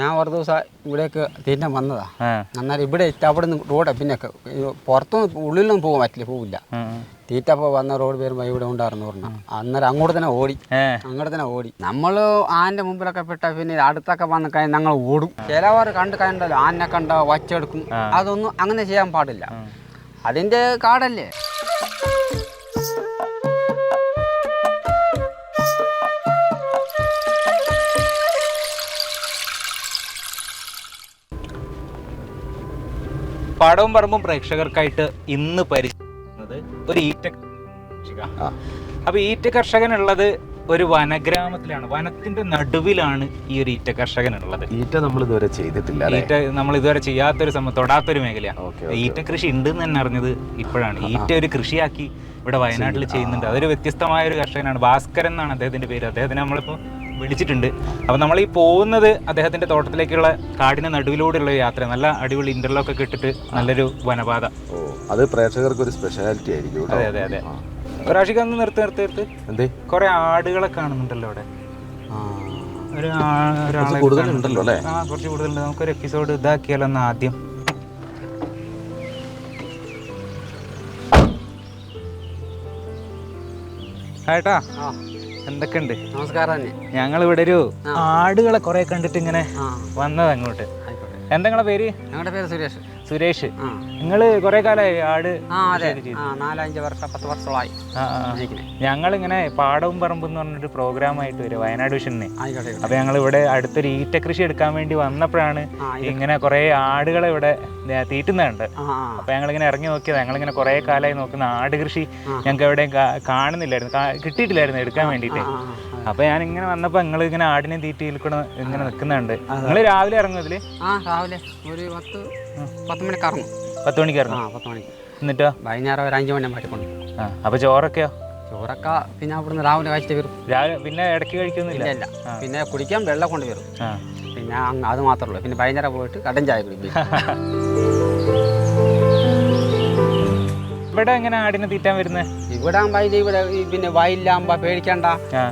ഞാൻ ഒരു ദിവസം ഇവിടേക്ക് തിന്നാൻ വന്നതാ. എന്നാലും അന്നേരം ഇവിടെ അവിടെ നിന്ന് റോഡ് പിന്നെ പുറത്തുനിന്ന് ഉള്ളിലൊന്നും പോകാൻ പറ്റില്ല പോവില്ല. ഉം, ഉം. തീറ്റ അപ്പോൾ വന്ന റോഡ് വരുമ്പോൾ ഇവിടെ ഉണ്ടായിരുന്നു പറഞ്ഞു. അന്നേരം അങ്ങോട്ട് തന്നെ ഓടി. അങ്ങോട്ട് തന്നെ ഓടി. നമ്മൾ ആന്റെ മുമ്പിലൊക്കെ പെട്ട പിന്നെ അടുത്തൊക്കെ വന്ന് കഴിഞ്ഞാൽ ഞങ്ങൾ ഓടും. ചിലവർ കണ്ട് കണ്ടല്ലോ ആനെ കണ്ട വച്ചെടുക്കും. അതൊന്നും അങ്ങനെ ചെയ്യാൻ പാടില്ല. അതിന്റെ കാടല്ലേ? പാടവും പറമ്പും പ്രേക്ഷകർക്കായിട്ട് ഇന്ന് പരിചയപ്പെടുന്നത് ഒരു ഈറ്റ കർഷക. അപ്പൊ ഈറ്റ കർഷകൻ ഉള്ളത് ഒരു വനഗ്രാമത്തിലാണ്. വനത്തിന്റെ നടുവിലാണ് ഈ ഒരു ഈറ്റ കർഷകനുള്ളത്. ഈറ്റ നമ്മൾ ഇതുവരെ ചെയ്തിട്ടില്ല ഈറ്റ നമ്മൾ ഇതുവരെ ചെയ്യാത്തൊരു സമയം തൊടാത്തൊരു മേഖലയാണ്. ഈറ്റ കൃഷി ഉണ്ട് എന്ന് തന്നെ അറിഞ്ഞത് ഇപ്പോഴാണ്. ഈറ്റ ഒരു കൃഷിയാക്കി ഇവിടെ വയനാട്ടിൽ ചെയ്യുന്നുണ്ട്. അതൊരു വ്യത്യസ്തമായ ഒരു കർഷകനാണ്. ഭാസ്കരൻ എന്നാണ് അദ്ദേഹത്തിന്റെ പേര്. അദ്ദേഹത്തിന് നമ്മളിപ്പോൾ വിളിച്ചിട്ടുണ്ട്. അപ്പോൾ നമ്മൾ ഈ പോകുന്നത് അദ്ദേഹത്തിന്റെ തോട്ടത്തിലേക്കുള്ള കാടിന് നടുവിലൂടെയുള്ള യാത്ര. നല്ല അടിപൊളി ഇന്റർലോക്ക് ഒക്കെ ഇട്ടിട്ട് നല്ലൊരു വനപാത. ഓ അത് പ്രേക്ഷകർക്ക് ഒരു സ്പെഷ്യാലിറ്റി ആയിരിക്കും അതെ അതെ അതെ. ഒരാഴ്ചക്ക് ഒന്ന് നിർത്തി നിർത്തി നിർത്തി. എന്തേ? കുറെ ആടുകളെ കാണുന്നുണ്ടല്ലോ അവിടെ. കൂടുതലുണ്ടല്ലോ അല്ലേ? ആ കുറച്ച് കൂടുതലുണ്ട്. നമുക്കൊരു എപ്പിസോഡ് ഇതാക്കിയാലോ ഒന്ന് ആദ്യം. ഏട്ടാ. ആ. എന്തൊക്കെയുണ്ട്? നമസ്കാരം തന്നെ. ഞങ്ങൾ ഇവിടെ ഒരു ആടുകളെ കുറെ കണ്ടിട്ട് ഇങ്ങനെ വന്നത് അങ്ങോട്ട് എന്താ നിങ്ങളെ പേര്? ഞങ്ങളുടെ പേര് സുരേഷ്. സുരേഷ്. നിങ്ങൾ കുറെ കാലമായി ആട് ആ അതെ. ആ നാലഞ്ച് വർഷം പത്ത് വർഷമായി. ഞങ്ങളിങ്ങനെ പാടവും പറമ്പും എന്ന് പറഞ്ഞൊരു പ്രോഗ്രാമായിട്ട് വരും വയനാട് വിഷനെ അപ്പോൾ അപ്പൊ ഞങ്ങൾ ഇവിടെ അടുത്തൊരു ഈറ്റ കൃഷി എടുക്കാൻ വേണ്ടി വന്നപ്പോഴാണ് ഇങ്ങനെ കുറെ ആടുകളെ ഇവിടെ തീറ്റുന്നുണ്ട് അപ്പൊ ഞങ്ങൾ ഇങ്ങനെ ഞങ്ങളിങ്ങനെ ഇറങ്ങി നോക്കിയത്. ഞങ്ങളിങ്ങനെ കുറെ കാലമായി നോക്കുന്ന ആട് കൃഷി. ഞങ്ങൾക്ക് എവിടെയും കാണുന്നില്ലായിരുന്നു. കിട്ടിയിട്ടില്ലായിരുന്നു എടുക്കാൻ വേണ്ടിയിട്ട്. അപ്പൊ ഞാൻ ഇങ്ങനെ വന്നപ്പോ നിങ്ങൾ ഇങ്ങനെ ആടിനെ തീറ്റയിൽ കൂടെ ഇങ്ങനെ നിൽക്കുന്നുണ്ട് നിങ്ങൾ രാവിലെ ഇറങ്ങും ഇതിൽ? ആ രാവിലെ ഒരു പത്ത് പത്ത് മണിക്ക് ഇറങ്ങും. പത്ത് മണിക്ക് ആ ഇറങ്ങും പത്ത് മണിക്ക്. എന്നിട്ടോ? വൈകുന്നേരം ഒരു അഞ്ച് മണി മാറ്റിക്കൊണ്ട് ആ അപ്പൊ ചോറൊക്കെയോ? ചോറൊക്കെ പിന്നെ അവിടുന്ന് രാവിലെ കഴിച്ചിട്ട് വരും. രാവിലെ പിന്നെ ഇടയ്ക്ക് കഴിക്കുന്നില്ല ഇല്ല പിന്നെ കുടിക്കാൻ വെള്ളം കൊണ്ട് വരും. ആ. പിന്നെ അത് മാത്രമേ ഉള്ളൂ. പിന്നെ വൈകുന്നേരം പോയിട്ട് കടൻ ചായ കുടിക്കും. ഇവിടെ എങ്ങനെ ആടിനെ തീറ്റാൻ വരുന്നത് ഇവിടെ ആകുമ്പോൾ ഇവിടെ ഈ പിന്നെ വയലിലാകുമ്പോൾ പേടിക്കണ്ട.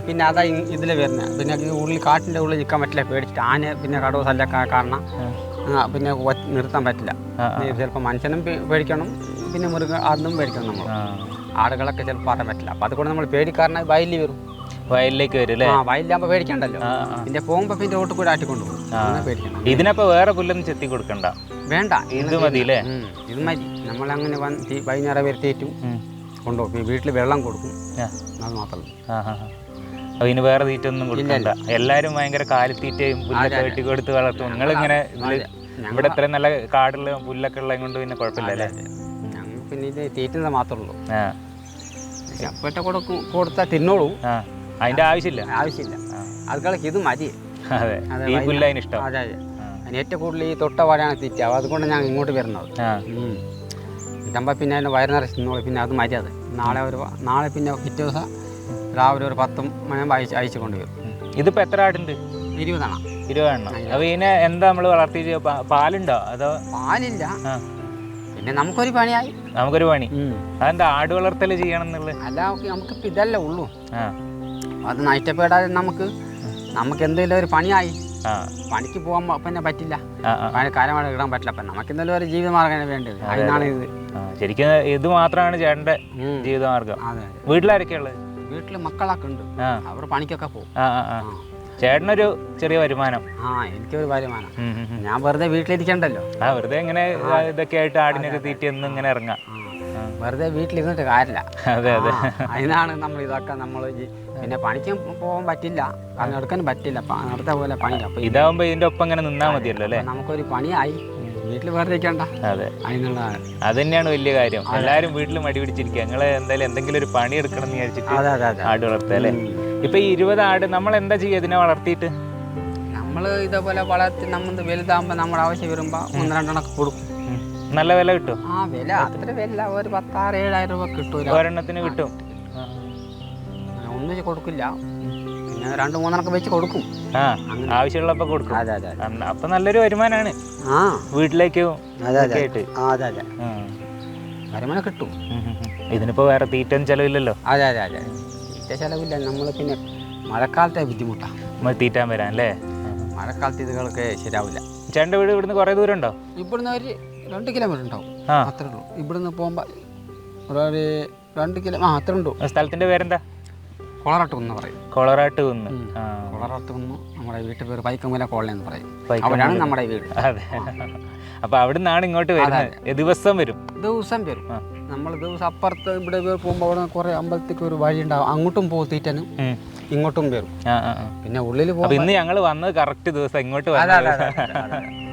പിന്നെ അതാ ഇതിൽ ഇതിലെ വരുന്നത് പിന്നെ ഉള്ളിൽ കാട്ടിന്റെ ഉള്ളിൽ നിൽക്കാൻ പറ്റില്ല പേടിച്ചിട്ട് ആന പിന്നെ കടവ് ശല്യമൊക്കെ കാരണം പിന്നെ നിർത്താൻ പറ്റില്ല. ചിലപ്പോൾ മനുഷ്യനും പേടിക്കണം പിന്നെ മൃഗ അതും പേടിക്കണം നമ്മൾ ആടുകളൊക്കെ ചിലപ്പോൾ പറയാൻ പറ്റില്ല. അപ്പം അതുകൊണ്ട് നമ്മൾ പേടിക്കാരനെ വയലിൽ വരും. വയലിലേക്ക് വരും അല്ലേ? വയലിലാകുമ്പോൾ പേടിക്കണ്ടല്ലോ. പിന്നെ പോകുമ്പോൾ പിന്നെ ഓട്ട് കൂടെ ആട്ടിക്കൊണ്ട് പോകും. വേറെ പുല്ലൊന്നും ചെത്തി കൊടുക്കണ്ട. വേണ്ട. ഇത് മതി അല്ലേ ഇത് മതി. നമ്മളങ്ങനെ അങ്ങനെ വൈകുന്നേരം വരുത്തിയിട്ടും. കൊണ്ടുപോകും വീട്ടിൽ വെള്ളം കൊടുക്കും. അത് മാത്രം ഇനി വേറെ തീറ്റ ഒന്നും കൊടുക്കണ്ട. എല്ലാരും ഭയങ്കര കാലിത്തീറ്റയും പുല്ലൊക്കെ വെട്ടി കൊടുത്ത് വളർത്തും. നിങ്ങൾ ഇങ്ങനെ ഇവിടെ ഇത്രയും നല്ല കാടുള്ള പുല്ലൊക്കെ ഉള്ളത് കൊണ്ട് പിന്നെ കുഴപ്പമില്ല ഞങ്ങൾ പിന്നെ ഇത് തീറ്റുന്നത് മാത്രമേ ഉള്ളൂ ആ. ചപ്പട്ട കൊടുക്കും കൊടുത്താൽ തിന്നോളൂ. അതിന്റെ ആവശ്യമില്ല. ആവശ്യമില്ല. ആ. അതുകൾക്ക് ഇത് മതി. അതെ. ഈ വൈകുന്നേരം- പുല്ല് അതിന് ഇഷ്ടം. അതെ അതെ. അതിന് ഏറ്റവും കൂടുതൽ ഈ തൊട്ട വാഴയാണ് തീറ്റ. അതുകൊണ്ട് ഞാൻ ഇങ്ങോട്ട് വരുന്നത്. ഇതാകുമ്പോൾ പിന്നെ അതിന്റെ വയറ് നിറച്ച് തിന്നോളൂ പിന്നെ അത് മര്യാദ. നാളെ ഒരു നാളെ പിന്നെ പിറ്റേ ദിവസം രാവിലെ ഒരു പത്തും മണി അയച്ച് അയച്ചു കൊണ്ടുവരും. ഇതിപ്പോൾ ഇതിപ്പോ എത്ര ആടുണ്ട്? ഇരുപതാണ്. ഇരുപതെണ്ണം അപ്പോൾ ഇതിനെ എന്താ നമ്മൾ വളർത്തി പാലുണ്ടോ? അതോ? പാലില്ല. പിന്നെ നമുക്കൊരു പണിയായി. നമുക്കൊരു പണി. അതെന്താ ആട് വളർത്തൽ ചെയ്യണം എന്നുള്ളത്? അല്ല നമുക്ക് ഇതല്ലേ ഉള്ളൂ. അത് നഷ്ടപ്പെടാതെ നമുക്ക് നമുക്ക് എന്തെങ്കിലും ഒരു പണിയായി. പണിക്ക് പോകാൻ പിന്നെ പറ്റില്ല. കാര്യമായിട്ട് ഇടാൻ പറ്റില്ല. അപ്പം നമുക്ക് ഇന്നലെ ഒരു ജീവിതമാർഗം വേണ്ടത് അതിനാണ് ഇത്. ശരിക്കും ഇത് മാത്രമാണ് ചേട്ടന്റെ. ജീവിതമാർഗം. വീട്ടിലാരൊക്കെയുള്ളത് വീട്ടിൽ മക്കളൊക്കെ ഉണ്ട്. അവർ പണിക്കൊക്കെ പോകും. ചേട്ടനൊരു ചെറിയ വരുമാനം. ആ എനിക്കൊരു വരുമാനം. ഞാൻ വെറുതെ വീട്ടിലിരിക്കണ്ടല്ലോ. ആ വെറുതെ ഇങ്ങനെ ഇതൊക്കെ ആയിട്ട് ആടിനൊക്കെ തീറ്റി ഇങ്ങനെ ഇറങ്ങാം. വെറുതെ വീട്ടിലിരുന്നിട്ട് കാര്യമില്ല. അതെ അതെ. അതിനാണ് നമ്മൾ ഇതൊക്കെ നമ്മൾ പിന്നെ പണിക്ക് പോകാൻ പറ്റില്ല. കാരണം എടുക്കാൻ പറ്റില്ല. നേരത്തെ പോലെ പണി അപ്പൊ ഇതാവുമ്പോ ഇതിന്റെ ഒപ്പം ഇങ്ങനെ നിന്നാ മതിയല്ലോ അല്ലേ? നമുക്കൊരു പണിയായി. വീട്ടിൽ വെറുതെ ഇരിക്കണ്ട. അതെ. അതിനുള്ളതാണ്. അത് തന്നെയാണ് വലിയ കാര്യം. എല്ലാരും വീട്ടിൽ മടി പിടിച്ചിരിക്കുക. നിങ്ങൾ എന്തായാലും എന്തെങ്കിലും ഒരു പണി എടുക്കണം എന്ന് വിചാരിച്ചിട്ട് ആട് വളർത്തല്ലേ ഇപ്പൊ ഈ ഇരുപത് ആട് നമ്മൾ എന്താ ചെയ്യുക ഇതിനെ വളർത്തിയിട്ട്? നമ്മൾ ഇതേപോലെ വളർത്തി നമ്മൾ വലുതാകുമ്പോൾ നമ്മുടെ ആവശ്യം വരുമ്പോൾ ഒന്ന് രണ്ടെണ്ണം കൊടുക്കും. നല്ല വില കിട്ടും. ആ വില അത്ര വില. ഒരു പത്താറ് ഏഴായിരം രൂപ കിട്ടൂല. ഒരെണ്ണത്തിന് കിട്ടും. കൊടുക്കില്ല. പിന്നെ രണ്ട് മൂന്നെണ്ണൊക്കെ വെച്ച് കൊടുക്കും. ആ ആവശ്യമുള്ളപ്പോ കൊടുക്കും. അതെ അതെ അപ്പൊ നല്ലൊരു വരുമാനമാണ് ആ. വീട്ടിലേക്കും അതെ അതെ. അതെ അതെ. വരുമാനം കിട്ടും. ഇതിനിപ്പോ വേറെ തീറ്റ ചെലവില്ലല്ലോ. അതെ അതെ അതെ. തീറ്റ ചെലവില്ല. നമ്മൾ പിന്നെ മഴക്കാലത്തെ ബുദ്ധിമുട്ടാണ് നമ്മൾ തീറ്റാൻ വരാൻ അല്ലേ? മഴക്കാലത്ത് ഇതുകളൊക്കെ ശരിയാവില്ല. ചേട്ടന്റെ വീട് ഇവിടുന്ന് കുറേ ദൂരം ഉണ്ടോ ഇവിടുന്ന് ഒരു രണ്ട് കിലോമീറ്റർ ഉണ്ടാവും. അത്രേ ഉള്ളൂ. ഇവിടുന്ന് പോകുമ്പോൾ ഒരു രണ്ട് കിലോ ആ അത്ര ഉണ്ടോ സ്ഥലത്തിന്റെ പേരെന്താ? കൊളറാട്ട് കുന്ന് പറയും. കൊളറാട്ട് കുന്ന്. ആ. കുന്ന് നമ്മുടെ വീട്ടിൽ പേര് പൈക്കമ്പല കോളനി എന്ന് പറയും. അവിടെയാണ് നമ്മുടെ വീട്. അതെ. അപ്പൊ അവിടെ നിന്നാണ് ഇങ്ങോട്ട് വരുന്നത്. ദിവസം വരും. ദിവസം വരും. നമ്മൾ ദിവസം അപ്പുറത്ത് ഇവിടെ പോകുമ്പോൾ അവിടെ കുറെ അമ്പലത്തേക്ക് ഒരു വഴി ഉണ്ടാവും. അങ്ങോട്ടും പോകും ഇങ്ങോട്ടും വരും. പിന്നെ ഉള്ളിൽ പോകും ഇന്ന് ഞങ്ങൾ വന്നത് കറക്റ്റ് ദിവസം ഇങ്ങോട്ട് വന്നത്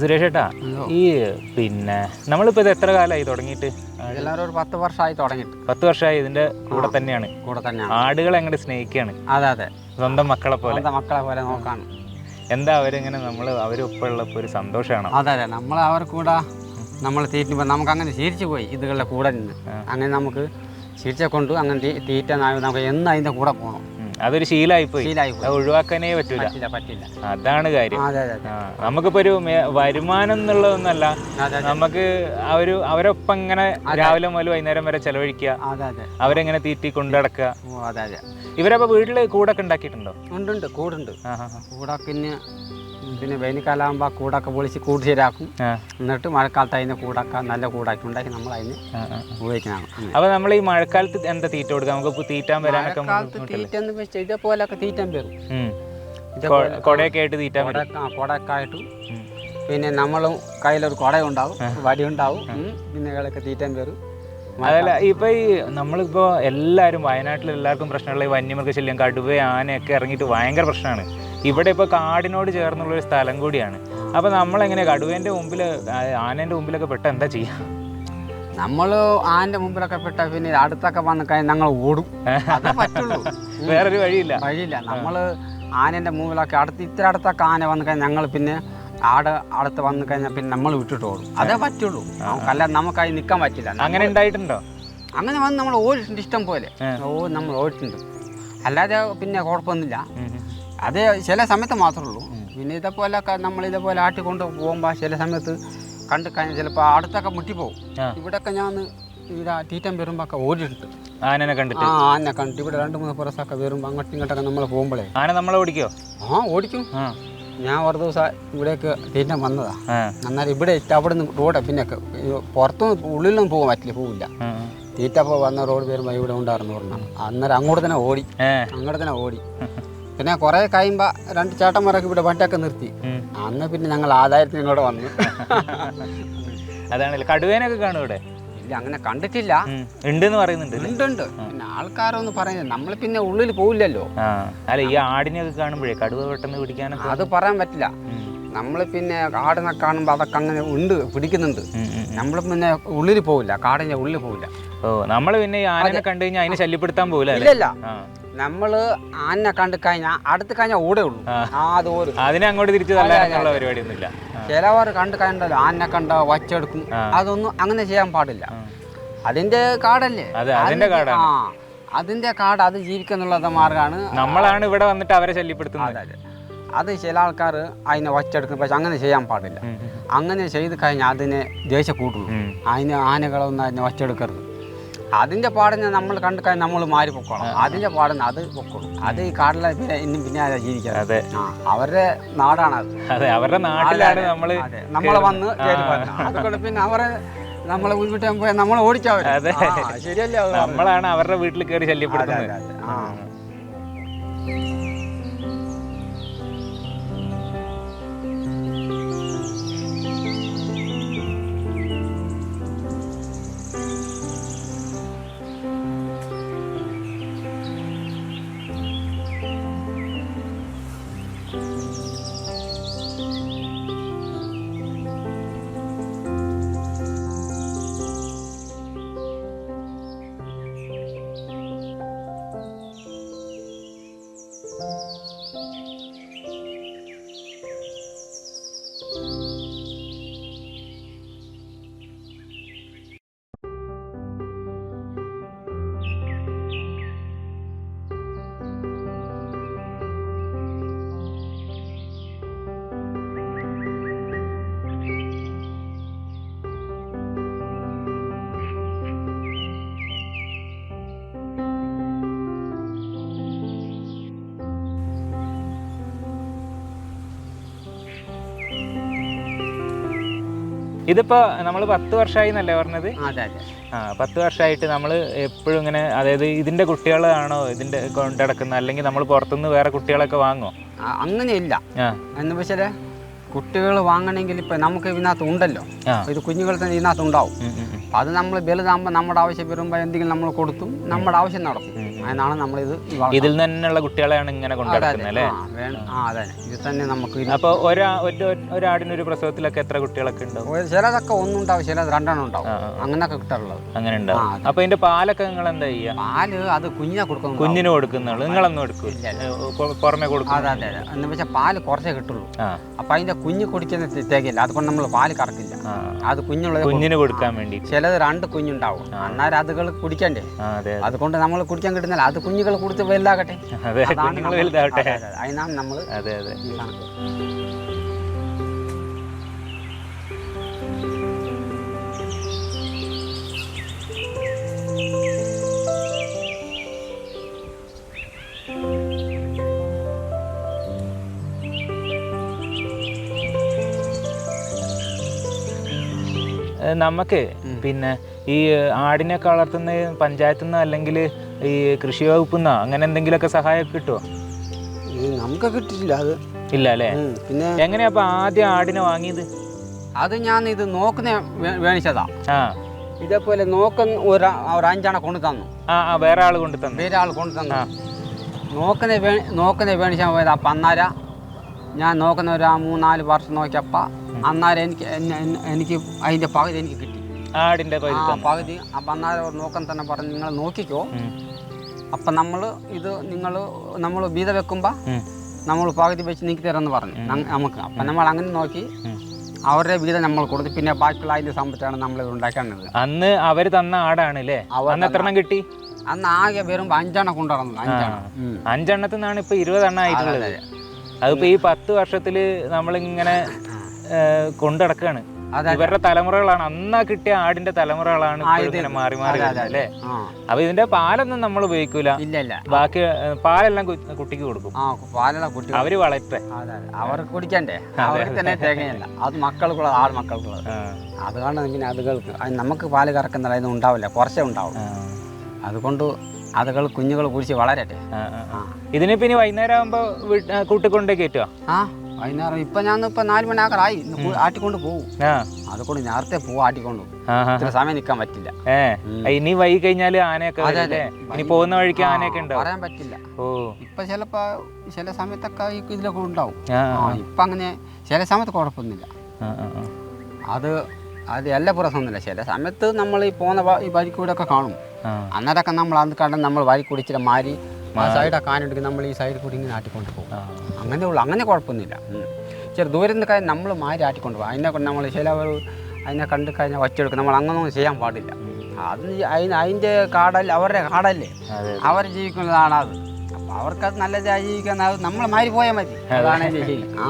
സുരേഷ് ഏട്ടാ ഈ പിന്നെ നമ്മളിപ്പോ ഇത് എത്ര കാലമായി തുടങ്ങിയിട്ട്? എല്ലാവരും ഒരു പത്ത് വർഷമായി തുടങ്ങിയിട്ട്. പത്ത് വർഷമായി ഇതിന്റെ കൂടെ തന്നെയാണ്. കൂടെ തന്നെയാണ്. ആടുകളെ അങ്ങോട്ട് സ്നേഹിക്കുകയാണ് അതെ അതെ. സ്വന്തം മക്കളെ പോലെ. മക്കളെ പോലെ നോക്കാണ്. എന്താ അവരിങ്ങനെ നമ്മൾ അവരൊപ്പമുള്ളപ്പോ ഒരു സന്തോഷമാണ്? അതെ അതെ. നമ്മൾ അവർ കൂടെ നമ്മൾ തീറ്റുമ്പോൾ നമുക്ക് അങ്ങനെ ശീലിച്ചു പോയി ഇതുകളുടെ കൂടെ നിന്ന്. അങ്ങനെ നമുക്ക് ശീലിച്ച കൊണ്ട് അങ്ങനെ തീറ്റ നമുക്ക് എന്ന് അതിന്റെ കൂടെ പോകണം. അതൊരു ശീലമായി പോയി ശീലായി പോയി അത് ഒഴിവാക്കാനേ പറ്റൂല. പറ്റില്ല അതാണ് കാര്യം. നമുക്കിപ്പോ ഒരു വരുമാനം എന്നുള്ളതൊന്നല്ല. നമുക്ക് അവർ അവരൊപ്പം ഇങ്ങനെ രാവിലെ മുതൽ വൈകുന്നേരം വരെ ചെലവഴിക്കുക. അവരെങ്ങനെ തീറ്റി കൊണ്ടടക്കുക. ഇവരപ്പോ വീട്ടിൽ കൂടൊക്കെ ഉണ്ടാക്കിയിട്ടുണ്ടോ? ഉണ്ട് കൂടുണ്ട്. കൂടൊക്കെ പിന്നെ വേനൽക്കാലാകുമ്പോൾ വേനൽക്കാലാകുമ്പോൾ കൂടൊക്കെ പൊളിച്ച് കൂട് ശരിയാക്കും എന്നിട്ട് മഴക്കാലത്ത് അതിന് കൂടൊക്കെ നല്ല കൂടാക്കി ഉണ്ടാക്കി നമ്മൾ അതിന് ആ, ആ. ഉപയോഗിക്കുന്നതാണ് അപ്പോൾ അപ്പൊ നമ്മൾ ഈ മഴക്കാലത്ത് എന്താ തീറ്റ കൊടുക്കുക? നമുക്ക് തീറ്റാൻ വരാനൊക്കെ തീറ്റ എന്ന് വെച്ചാൽ തീറ്റാൻ വരും. കൊടയൊക്കെ ആയിട്ട് തീറ്റാൻ കൊടയൊക്കെ ആയിട്ട് പിന്നെ നമ്മളും കയ്യിലൊരു കുടയുണ്ടാവും വടി ഉണ്ടാവും പിന്നെ ഇളൊക്കെ തീറ്റാൻ വരും. അതല്ല ഇപ്പൊ ഈ നമ്മളിപ്പോ എല്ലാരും വയനാട്ടിൽ എല്ലാവർക്കും പ്രശ്നമുള്ള ഈ വന്യമൃഗശല്യം കടുവ ആനയൊക്കെ ഇറങ്ങിയിട്ട് ഭയങ്കര പ്രശ്നമാണ്. ഇവിടെ ഇപ്പോൾ കാടിനോട് ചേർന്നുള്ള ഒരു സ്ഥലം കൂടിയാണ്. അപ്പൊ നമ്മളെങ്ങനെ കടുവേന്റെ മുമ്പിൽ ആനേന്റെ മുമ്പിലൊക്കെ പെട്ട എന്താ ചെയ്യുക നമ്മൾ ആന്റെ മുമ്പിലൊക്കെ പെട്ട പിന്നെ അടുത്തൊക്കെ വന്ന് കഴിഞ്ഞാൽ ഞങ്ങൾ ഓടും. വേറൊരു വഴിയില്ല. വഴിയില്ല. നമ്മൾ ആനേന്റെ മുമ്പിലൊക്കെ അടുത്ത് ഇത്ര അടുത്തൊക്കെ ആന വന്നു കഴിഞ്ഞാൽ ഞങ്ങൾ പിന്നെ ആട് അടുത്ത് വന്നു കഴിഞ്ഞാൽ പിന്നെ നമ്മൾ വിട്ടിട്ട് ഓടും. അതേ പറ്റുള്ളൂ. അല്ല നമുക്കായി നിൽക്കാൻ പറ്റില്ല. അങ്ങനെ ഉണ്ടായിട്ടുണ്ടോ? അങ്ങനെ വന്ന് നമ്മൾ ഓടിട്ടുണ്ട് ഇഷ്ടം പോലെ. ഓ നമ്മൾ ഓടിട്ടുണ്ട് അല്ലാതെ പിന്നെ കുഴപ്പമൊന്നുമില്ല. അത് ചില സമയത്ത് മാത്രമേ ഉള്ളൂ. പിന്നെ ഇതേപോലെ നമ്മൾ ഇതേപോലെ ആട്ടിക്കൊണ്ട് പോകുമ്പോൾ ചില സമയത്ത് കണ്ട് കഴിഞ്ഞാൽ ചിലപ്പോൾ അടുത്തൊക്കെ മുട്ടിപ്പോവും. ആ. ഇവിടെയൊക്കെ ഞാൻ ഇവിടെ തീറ്റം വരുമ്പോൾ ഒക്കെ ഓടിയിട്ടുണ്ട് ആനനെ ആ കണ്ടിട്ട് ആനെ കണ്ടിട്ട്. ഇവിടെ രണ്ട് മൂന്ന് പുറത്തൊക്കെ വരുമ്പോൾ അങ്ങോട്ടും ഇങ്ങോട്ടൊക്കെ നമ്മൾ പോകുമ്പോഴേ. ആന നമ്മളെ ഓടിക്കോ? ആ ഓടിക്കും. ഞാൻ ഒരു ദിവസം ഇവിടേക്ക് തീറ്റം വന്നതാ. എന്നാലും എന്നാൽ ഇവിടെ അവിടെ നിന്ന് റോഡ് പിന്നെ പുറത്തുനിന്ന് ഉള്ളിലൊന്നും പോകാൻ പറ്റില്ല പോവില്ല. ആ, തീറ്റ അപ്പോൾ വന്ന റോഡ് വരുമ്പോൾ ഇവിടെ ഉണ്ടായിരുന്നു പറഞ്ഞു. അന്നേരം അങ്ങോട്ട് തന്നെ ഓടി. അങ്ങോട്ട് തന്നെ ഓടി. പിന്നെ കുറേ കഴിയുമ്പോ രണ്ട് ചേട്ടന്മാരൊക്കെ ഇവിടെ വണ്ടിയൊക്കെ നിർത്തി. അന്ന് പിന്നെ ഞങ്ങൾ ആദായത്തിന് ഇങ്ങോട്ട് വന്നു. അതാണല്ലേ കടുവേനൊക്കെ കാണും ഇവിടെ? ഇല്ല അങ്ങനെ കണ്ടിട്ടില്ല. ഉണ്ടെന്ന് പറയുന്നുണ്ട്? ഉണ്ട് ഉണ്ട് പിന്നെ ആൾക്കാരൊന്നും പറയുന്നത് നമ്മൾ പിന്നെ ഉള്ളിൽ പോവില്ലല്ലോ. അല്ല ഈ ആടിനെയൊക്കെ കാണുമ്പോഴേ കടുവ പെട്ടെന്ന് പിടിക്കാനൊക്കെ അത് പറയാൻ പറ്റില്ല. നമ്മൾ പിന്നെ കാടിനെ കാണുമ്പോൾ അതൊക്കെ അങ്ങനെ ഉണ്ട് പിടിക്കുന്നുണ്ട്. നമ്മൾ പിന്നെ ഉള്ളിൽ പോവില്ല കാടിന്റെ ഉള്ളിൽ പോവില്ല. ഓ നമ്മൾ പിന്നെ ഈ ആനനെ കണ്ടു കഴിഞ്ഞാൽ അതിനെ ശല്യപ്പെടുത്താൻ പോവില്ല ഇല്ലല്ല ആ നമ്മൾ ആനെ കണ്ട് കഴിഞ്ഞാൽ അടുത്ത് കഴിഞ്ഞാൽ ഓടേ ഉള്ളൂ. ആ. അത് അതിനെ അങ്ങോട്ട് തിരിച്ചു തല്ലാനുള്ള പരിപാടി ഒന്നുമില്ല ചിലവർ കണ്ടു കഴിഞ്ഞാൽ ആനെ കണ്ട വച്ചെടുക്കും. അതൊന്നും അങ്ങനെ ചെയ്യാൻ പാടില്ല. അതിന്റെ കാടല്ലേ? അതെ, അതിന്റെ കാടാണ്. ആ അതിന്റെ കാട് അത് ജീവിക്കുന്നുള്ള മാർഗമാണ് നമ്മളാണ് ഇവിടെ വന്നിട്ട് അവരെ ശല്യപ്പെടുത്തുന്നത്. അതെ, ചില ആൾക്കാർ അതിനെ വച്ചെടുക്കും. പക്ഷെ അങ്ങനെ ചെയ്യാൻ പാടില്ല. അങ്ങനെ ചെയ്ത് കഴിഞ്ഞാൽ അതിനെ ദേഷ്യം കൂട്ടുള്ളൂ. അതിന് ആനകളൊന്നും അതിനെ വച്ചെടുക്കരുത്. അതിന്റെ പാടിനെ നമ്മൾ കണ്ട് നമ്മൾ മാറി പൊക്കോളാം അതിന്റെ പാടിന് അത് പൊക്കോളും. അത് ഈ കാടിലെ പിന്നെ ഇന്നും പിന്നെ ജീവിക്കാം അതെ. അവരുടെ നാടാണ് അത്. അതെ അവരുടെ നാട്ടിലാണ് നമ്മൾ നമ്മളെ നമ്മൾ വന്ന്. അതുകൊണ്ട് പിന്നെ അവരെ നമ്മളെ വീട്ടിൽ പോയാൽ നമ്മൾ ഓടിച്ചാൽ അതെ. ശരിയല്ലേ നമ്മളാണ് അവരുടെ വീട്ടിൽ കയറി ശല്യപ്പെടുത്തുന്നത്. ഇതിപ്പോ നമ്മൾ പത്ത് വർഷമായി എന്നല്ലേ പറഞ്ഞത്? ആ പത്ത് വർഷമായിട്ട് നമ്മൾ എപ്പോഴും ഇങ്ങനെ അതായത് ഇതിന്റെ കുട്ടികളാണോ ഇതിന്റെ കൊണ്ടടക്കുന്നത്? അല്ലെങ്കിൽ നമ്മൾ പുറത്തുനിന്ന് വേറെ കുട്ടികളൊക്കെ വാങ്ങോ അങ്ങനെയല്ല. എന്ന് പക്ഷേ കുട്ടികൾ വാങ്ങണമെങ്കിൽ ഇപ്പം നമുക്ക് ഇതിനകത്ത് ഉണ്ടല്ലോ. ഇത് കുഞ്ഞുങ്ങൾ തന്നെ ഇതിനകത്ത് ഉണ്ടാവും. അത് നമ്മൾ വലുതാകുമ്പോൾ നമ്മുടെ ആവശ്യം വരുമ്പോൾ എന്തെങ്കിലും നമ്മൾ കൊടുത്തും നമ്മുടെ ആവശ്യം നടത്തും അതിനാണ് നമ്മൾ ഇത്. ഇതിൽ തന്നെയുള്ള കുട്ടികളെയാണ് ഇങ്ങനെ. കൊണ്ടുനടക്കുന്നത് ആ, അതെ. ഇത് തന്നെ നമുക്ക് അപ്പോൾ അപ്പൊ ഒരാ ഒറ്റ ഒരാടിന് ഒരു പ്രസവത്തിലൊക്കെ എത്ര കുട്ടികളൊക്കെ ഉണ്ടാവും? ചിലതൊക്കെ ഒന്നുണ്ടാവും ചിലത് രണ്ടെണ്ണം ഉണ്ടാവും. അങ്ങനെയൊക്കെ കിട്ടാറുള്ളത്. അങ്ങനെ ഉണ്ടാവും. അപ്പോൾ അപ്പൊ ഇതിന്റെ പാലൊക്കെ നിങ്ങൾ എന്താ ചെയ്യുക? പാൽ അത് കുഞ്ഞിനെ കൊടുക്കുന്നു കുഞ്ഞിന് കൊടുക്കുന്നുള്ളൂ. നിങ്ങളൊന്നും എടുക്കും പുറമെ കൊടുക്കും അതെ അതെ എന്ന് വെച്ചാൽ പാൽ കുറച്ചേ കിട്ടുള്ളൂ. അപ്പൊ അതിന്റെ കുഞ്ഞ് കുടിക്കുന്ന തികയില്ല അതുകൊണ്ട് നമ്മൾ പാൽ കറക്കില്ല. അത് കുഞ്ഞുള്ള കുഞ്ഞിന് കൊടുക്കാൻ വേണ്ടി ചിലത് രണ്ട് കുഞ്ഞുണ്ടാവും. അന്നേരം അതുകൾ കുടിക്കണ്ടേ? അതെ അതുകൊണ്ട് നമ്മൾ കുടിക്കാൻ കിട്ടുന്നില്ല. അത് കുഞ്ഞുങ്ങൾ കൊടുത്ത് വലുതാകട്ടെ. അതിനാണ് നമ്മൾ അതെ അതെ. ഈ കണക്ക് നമുക്ക്. പിന്നെ ഈ ആടിനൊക്കെ വളർത്തുന്ന പഞ്ചായത്തു നിന്ന് അല്ലെങ്കിൽ ഈ കൃഷി വകുപ്പിൽ നിന്നോ അങ്ങനെ എന്തെങ്കിലുമൊക്കെ സഹായം കിട്ടുമോ നമുക്ക് കിട്ടിയില്ല അത്. ഇല്ല അല്ലേ? പിന്നെ എങ്ങനെയാ അപ്പൊ ആദ്യം ആടിനെ വാങ്ങിയത്? അത് ഞാൻ ഇത് നോക്കുന്ന വേണിച്ചതാ. ആ. ഇതേപോലെ നോക്കുന്ന ഒരു ഒരു അഞ്ചെണ്ണ കൊണ്ടു തന്നു. ആ ആ വേറെ ആൾ കൊണ്ടു തന്നു. വേറെ ആൾ കൊണ്ടു തന്നു. നോക്കുന്ന നോക്കുന്ന വേണിച്ചാൽ പോയത് പന്നാര. ഞാൻ നോക്കുന്ന ഒരു മൂന്നാൽ വർഷം നോക്കിയപ്പോൾ അന്നേരം എനിക്ക് എനിക്ക് അതിന്റെ പകുതി എനിക്ക് കിട്ടി. ആടിന്റെ പകുതി അപ്പൊ അന്നേരം നോക്കാൻ തന്നെ പറഞ്ഞു നിങ്ങൾ നോക്കിക്കോ. അപ്പൊ നമ്മൾ ഇത് നിങ്ങൾ നമ്മൾ വീത വെക്കുമ്പോൾ ഉം. നമ്മൾ പകുതി വെച്ച് നീക്കി തരാമെന്ന് പറഞ്ഞു നമുക്ക്. അപ്പം നമ്മൾ അങ്ങനെ നോക്കി. അവരുടെ വീതം നമ്മൾ കൊടുത്തു. പിന്നെ ബാക്കിയുള്ള അതിന്റെ സമ്പത്താണ് ഇത് ഉണ്ടാക്കാനുള്ളത് അന്ന് അവർ തന്ന ആടാണ് അല്ലേ അന്ന് എത്ര കിട്ടി? അന്ന് ആകെ വെറും അഞ്ചെണ്ണം കൊണ്ടുവരുന്നത് അഞ്ചെണ്ണം. അഞ്ചെണ്ണത്തിൽ നിന്നാണ് ഇപ്പൊ ഇരുപതെണ്ണം ആയിട്ടുള്ളത്. അതിപ്പോ ഈ പത്ത് വർഷത്തിൽ നമ്മളിങ്ങനെ അതെ ഇവരുടെ തലമുറകളാണ്. അന്നാ കിട്ടിയ ആടിന്റെ തലമുറകളാണ് ഇങ്ങനെ മാറി മാറി അല്ലേ? അപ്പൊ ഇതിന്റെ പാലൊന്നും നമ്മൾ ഉപയോഗിക്കൂല. ബാക്കി പാലെല്ലാം കുട്ടിക്ക് കൊടുക്കും. കുട്ടികൾ അവർ വളരെ അവർക്ക് കുടിക്കണ്ടേ? അവർക്ക് തന്നെ തേങ്ങയല്ല. അത് മക്കൾക്കുള്ളത്. ആട് മക്കൾക്കുള്ളത് അതുകൊണ്ട് പിന്നെ അതുകൾക്ക് നമുക്ക് പാൽ കറക്കുന്ന ഉണ്ടാവില്ല കുറച്ചേ ഉണ്ടാവും അതുകൊണ്ട് അതുകൾ കുഞ്ഞുങ്ങൾ കുടിച്ച് വളരട്ടെ. ഇതിനെ പിന്നെ വൈകുന്നേരം ആകുമ്പോ കൂട്ടിക്കൊണ്ടേ കയറ്റുക വൈകുന്നേരം ഇപ്പൊ ഞാൻ ഇപ്പൊ നാല് മണിയാക്കറായി. ആട്ടിക്കൊണ്ട് പോകും അതുകൊണ്ട് നേരത്തെ പോകും ആട്ടിക്കൊണ്ട്. ഇത്ര സമയം നിൽക്കാൻ പറ്റില്ല. ഇനി വൈകി കഴിഞ്ഞാൽ ആനയൊക്കെ ഇനി പോകുന്ന വഴിക്ക് ആനയൊക്കെ പറയാൻ പറ്റില്ല. ഓ. ഇപ്പം ചിലപ്പോൾ ചില സമയത്തൊക്കെ ഇതിലൊക്കെ ഉണ്ടാവും. ആ അങ്ങനെ ചില സമയത്ത് കുഴപ്പമൊന്നുമില്ല. അത് അത് എല്ലാ പ്രശ്നമൊന്നുമില്ല ചില സമയത്ത് നമ്മൾ ഈ പോകുന്ന ഈ വഴിക്കൂടെ ഒക്കെ കാണും അന്നേരൊക്കെ അന്നേരമൊക്കെ നമ്മൾ അത് കണ്ട് നമ്മൾ വഴിക്കൂടി ഇച്ചിരി മാറി ആ സൈഡൊക്കെ ആനെടുക്കും നമ്മൾ ഈ സൈഡിൽ കൂടി ഇങ്ങനെ ആട്ടിക്കൊണ്ട് പോകും. അങ്ങനെ ഉള്ളു. അങ്ങനെ കുഴപ്പമൊന്നുമില്ല. ചെറിയ ചെറു ദൂരം നിന്ന് കഴിഞ്ഞാൽ നമ്മൾ മാറി ആട്ടിക്കൊണ്ട് പോകും. അതിനെ കൊണ്ട് നമ്മൾ ചില അതിനെ കണ്ടു കഴിഞ്ഞാൽ വച്ചെടുക്കും നമ്മൾ അങ്ങനൊന്നും ചെയ്യാൻ പാടില്ല. അത് അതിന് അതിന്റെ കാടല്ല അവരുടെ കാടല്ലേ? അവർ ജീവിക്കുന്നതാണ് അത്. അപ്പോൾ അവർക്കത് നല്ലതായി ജീവിക്കാൻ നമ്മൾ മാറി പോയാൽ മതി. അതാണ് അതിന്റെ ശരി. ആ.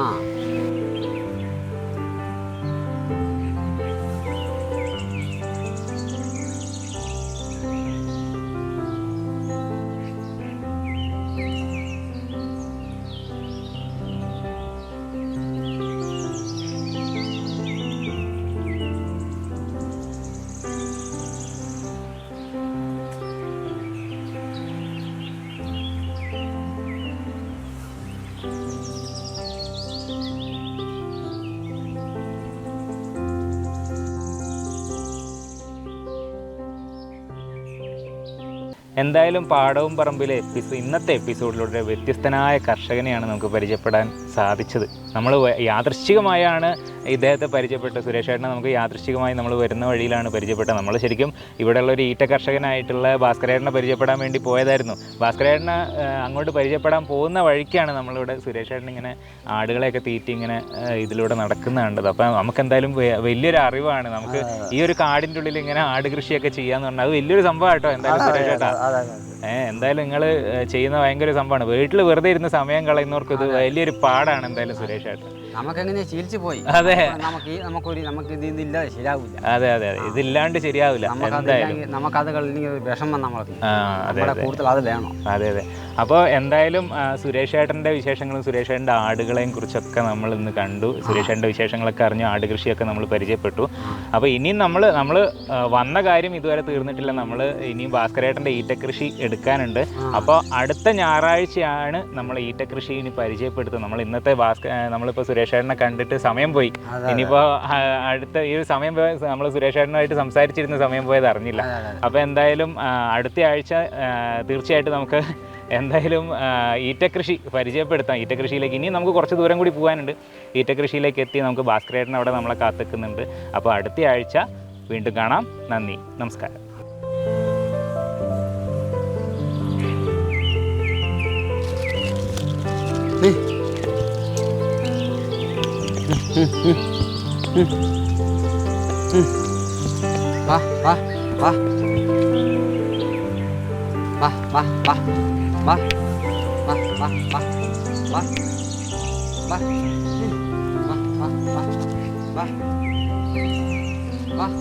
എന്തായാലും പാടവും പറമ്പിലെ എപ്പിസോ ഇന്നത്തെ എപ്പിസോഡിലൂടെ വ്യത്യസ്തനായ കർഷകനെയാണ് നമുക്ക് പരിചയപ്പെടാൻ സാധിച്ചത്. നമ്മൾ യാദൃശ്ചികമായാണ് ഇദ്ദേഹത്തെ പരിചയപ്പെട്ട സുരേഷ് ഏട്ടനെ നമുക്ക് യാദൃശ്ചികമായി നമ്മൾ വരുന്ന വഴിയിലാണ് പരിചയപ്പെട്ടത്. നമ്മൾ ശരിക്കും ഇവിടെയുള്ള ഒരു ഈറ്റ കർഷകനായിട്ടുള്ള ഭാസ്കരേട്ടനെ പരിചയപ്പെടാൻ വേണ്ടി പോയതായിരുന്നു. ഭാസ്കരേട്ടനെ അങ്ങോട്ട് പരിചയപ്പെടാൻ പോകുന്ന വഴിക്കാണ് നമ്മളിവിടെ സുരേഷ് ചേട്ടൻ ഇങ്ങനെ ആടുകളെയൊക്കെ തീറ്റി ഇങ്ങനെ ഇതിലൂടെ നടക്കുന്ന കണ്ടത് അപ്പം നമുക്ക് എന്തായാലും വലിയൊരു അറിവാണ്. നമുക്ക് ഈ ഒരു കാടിന്റെ ഉള്ളിൽ ഇങ്ങനെ ആട് കൃഷിയൊക്കെ ചെയ്യാന്ന് പറഞ്ഞാൽ അത് വലിയൊരു സംഭവം കേട്ടോ എന്തായാലും സുരേഷ് അതെ. ഏഹ് എന്തായാലും നിങ്ങൾ ചെയ്യുന്ന ഭയങ്കര സംഭവമാണ്. വീട്ടിൽ വെറുതെ ഇരുന്ന സമയം കളയുന്നവർക്ക് ഇത് വലിയൊരു പാടാണ് എന്തായാലും സുരേഷ് ചേട്ടൻ നമുക്കെങ്ങനെ ശീലിച്ചു പോയി? അതെ. നമുക്ക് ഈ നമുക്കൊരു നമുക്ക് ഇത് ഇതില്ലാതെ ശരിയാവില്ല അതെ അതെ അതെ. ഇതില്ലാണ്ട് ശരിയാവില്ല എന്തായാലും. നമുക്കത് വിഷമം നമ്മളെ കൂടുതൽ അത് വേണം. അതെ അതെ. അപ്പോൾ എന്തായാലും സുരേഷ് ഏട്ടന്റെ വിശേഷങ്ങളും സുരേഷ് ഏട്ടന്റെ ആടുകളെയും കുറിച്ചൊക്കെ നമ്മൾ ഇന്ന് കണ്ടു. സുരേഷ് ഏട്ടന്റെ വിശേഷങ്ങളൊക്കെ അറിഞ്ഞു ആട് കൃഷിയൊക്കെ നമ്മൾ പരിചയപ്പെട്ടു. അപ്പോൾ ഇനിയും നമ്മൾ നമ്മൾ വന്ന കാര്യം ഇതുവരെ തീർന്നിട്ടില്ല. നമ്മൾ ഇനിയും ഭാസ്കരേട്ടന്റെ ഈറ്റക്കൃഷി എടുക്കാനുണ്ട്. അപ്പോൾ അടുത്ത ഞായറാഴ്ചയാണ് നമ്മൾ ഈറ്റക്കൃഷി ഇനി പരിചയപ്പെടുത്തുന്നത്. നമ്മൾ ഇന്നത്തെ ഭാസ്ക ആ, നമ്മളിപ്പോൾ സുരേഷേട്ടനെ കണ്ടിട്ട് സമയം പോയി. ഇനിയിപ്പോൾ അടുത്ത ഈ ഒരു സമയം നമ്മൾ സുരേഷേട്ടനുമായിട്ട് സംസാരിച്ചിരുന്ന സമയം പോയത് അറിഞ്ഞില്ല. അപ്പോൾ എന്തായാലും അടുത്ത ആഴ്ച തീർച്ചയായിട്ടും നമുക്ക് എന്തായാലും ഈറ്റക്കൃഷി പരിചയപ്പെടുത്താം. ഈറ്റക്കൃഷിയിലേക്ക് ഇനി നമുക്ക് കുറച്ച് ദൂരം കൂടി പോകാനുണ്ട്. ഈറ്റക്കൃഷിയിലേക്ക് എത്തി നമുക്ക് ഭാസ്കരേട്ടൻ അവിടെ നമ്മളെ കാത്തിക്കുന്നുണ്ട്. അപ്പോൾ അടുത്ത ആഴ്ച വീണ്ടും കാണാം. നന്ദി. നമസ്കാരം. Pak, pak, pak. Pak, pak, pak. Pak, pak, pak, pak. Pak. Pak. Pak, pak, pak. Pak. Pak.